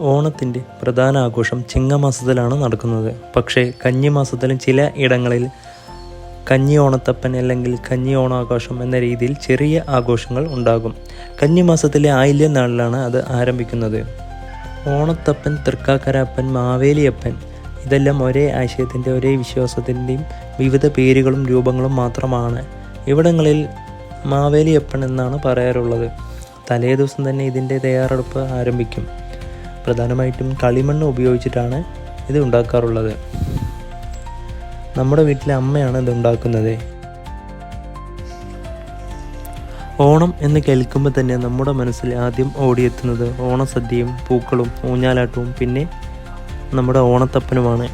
ഓണത്തിന്റെ പ്രധാന ആഘോഷം ചിങ്ങമാസത്തിലാണ് നടക്കുന്നത്. പക്ഷേ കഞ്ഞി മാസത്തിലും ചില ഇടങ്ങളിൽ കഞ്ഞി ഓണത്തപ്പൻ അല്ലെങ്കിൽ കഞ്ഞി ഓണാഘോഷം എന്ന രീതിയിൽ ചെറിയ ആഘോഷങ്ങൾ ഉണ്ടാകും. കഞ്ഞി മാസത്തിലെ ആയില്യ നാളിലാണ് അത് ആരംഭിക്കുന്നത്. ഓണത്തപ്പൻ തൃക്കാക്കരപ്പൻ മാവേലിയപ്പൻ ഇതെല്ലാം ഒരേ ആശയത്തിന്റെ ഒരേ വിശ്വാസത്തിന്റെയും വിവിധ പേരുകളും രൂപങ്ങളും മാത്രമാണ്. ഇവിടങ്ങളിൽ മാവേലിയപ്പൻ എന്നാണ് പറയാറുള്ളത്. തലേ ദിവസം തന്നെ ഇതിന്റെ തയ്യാറെടുപ്പ് ആരംഭിക്കും. പ്രധാനമായിട്ടും കളിമണ്ണ് ഉപയോഗിച്ചിട്ടാണ് ഇത് ഉണ്ടാക്കാറുള്ളത്. നമ്മുടെ വീട്ടിലെ അമ്മയാണ് ഇത് ഉണ്ടാക്കുന്നത്. ഓണം എന്ന് കേൾക്കുമ്പോൾ തന്നെ നമ്മുടെ മനസ്സിൽ ആദ്യം ഓടിയെത്തുന്നത് ഓണസദ്യയും പൂക്കളും ഊഞ്ഞാലാട്ടവും പിന്നെ നമ്മുടെ ഓണത്തപ്പനുമാണ്.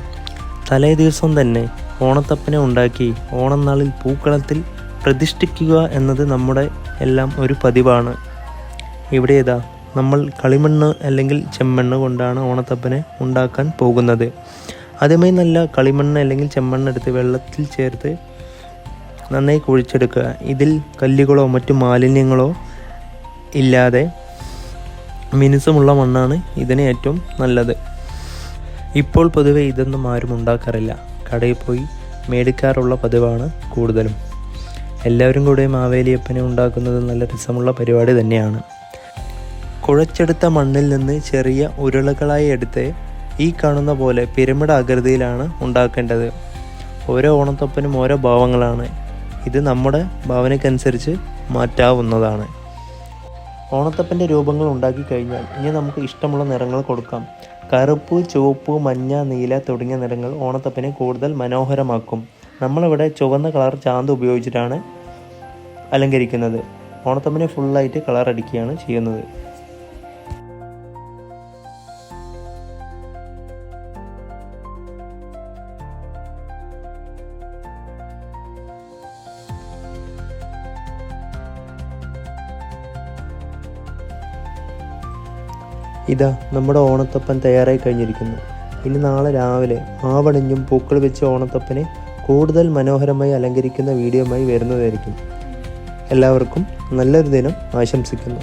തലേ ദിവസം തന്നെ ഓണത്തപ്പനെ ഉണ്ടാക്കി ഓണം നാളിൽ പൂക്കളത്തിൽ പ്രതിഷ്ഠിക്കുക എന്നത് നമ്മുടെ എല്ലാം ഒരു പതിവാണ്. ഇവിടെ ഇതാ നമ്മൾ കളിമണ്ണ് അല്ലെങ്കിൽ ചെമ്മണ്ണ് കൊണ്ടാണ് ഓണത്തപ്പനെ ഉണ്ടാക്കാൻ പോകുന്നത്. ആദ്യമായി നല്ല കളിമണ്ണ് അല്ലെങ്കിൽ ചെമ്മണ്ണ് എടുത്ത് വെള്ളത്തിൽ ചേർത്ത് നന്നായി കുഴിച്ചെടുക്കുക. ഇതിൽ കല്ലുകളോ മറ്റു മാലിന്യങ്ങളോ ഇല്ലാതെ മിനുസമുള്ള മണ്ണാണ് ഇതിന് ഏറ്റവും നല്ലത്. ഇപ്പോൾ പൊതുവെ ഇതൊന്നും ആരും ഉണ്ടാക്കാറില്ല. കടയിൽ പോയി മേടിക്കാറുള്ള പതിവാണ് കൂടുതലും. എല്ലാവരും കൂടെ മാവേലിയപ്പനെ ഉണ്ടാക്കുന്നത് നല്ല രസമുള്ള പരിപാടി തന്നെയാണ്. കുഴച്ചെടുത്ത മണ്ണിൽ നിന്ന് ചെറിയ ഉരുളകളായി എടുത്ത് ഈ കാണുന്ന പോലെ പിരമിഡ് ആകൃതിയിലാണ് ഉണ്ടാക്കേണ്ടത്. ഓരോ ഓണത്തൊപ്പനും ഓരോ ഭാവങ്ങളാണ്. ഇത് നമ്മുടെ ഭാവനയ്ക്കനുസരിച്ച് മാറ്റാവുന്നതാണ്. ഓണത്തപ്പന്റെ രൂപങ്ങൾ ഉണ്ടാക്കി കഴിഞ്ഞാൽ ഇനി നമുക്ക് ഇഷ്ടമുള്ള നിറങ്ങൾ കൊടുക്കാം. കറുപ്പ് ചുവപ്പ് മഞ്ഞ നീല തുടങ്ങിയ നിറങ്ങൾ ഓണത്തപ്പനെ കൂടുതൽ മനോഹരമാക്കും. നമ്മളിവിടെ ചുവന്ന കളർ ചാന്ത് ഉപയോഗിച്ചിട്ടാണ് അലങ്കരിക്കുന്നത്. ഓണത്തപ്പനെ ഫുള്ളായിട്ട് കളർ അടിക്കുകയാണ് ചെയ്യുന്നത്. ഇതാ നമ്മുടെ ഓണത്തപ്പൻ തയ്യാറായി കഴിഞ്ഞിരിക്കുന്നു. ഇനി നാളെ രാവിലെ ആവണിഞ്ഞും പൂക്കൾ വെച്ച് ഓണത്തപ്പനെ കൂടുതൽ മനോഹരമായി അലങ്കരിക്കുന്ന വീഡിയോമായി വരുന്നതായിരിക്കും. എല്ലാവർക്കും നല്ലൊരു ദിനം ആശംസിക്കുന്നു.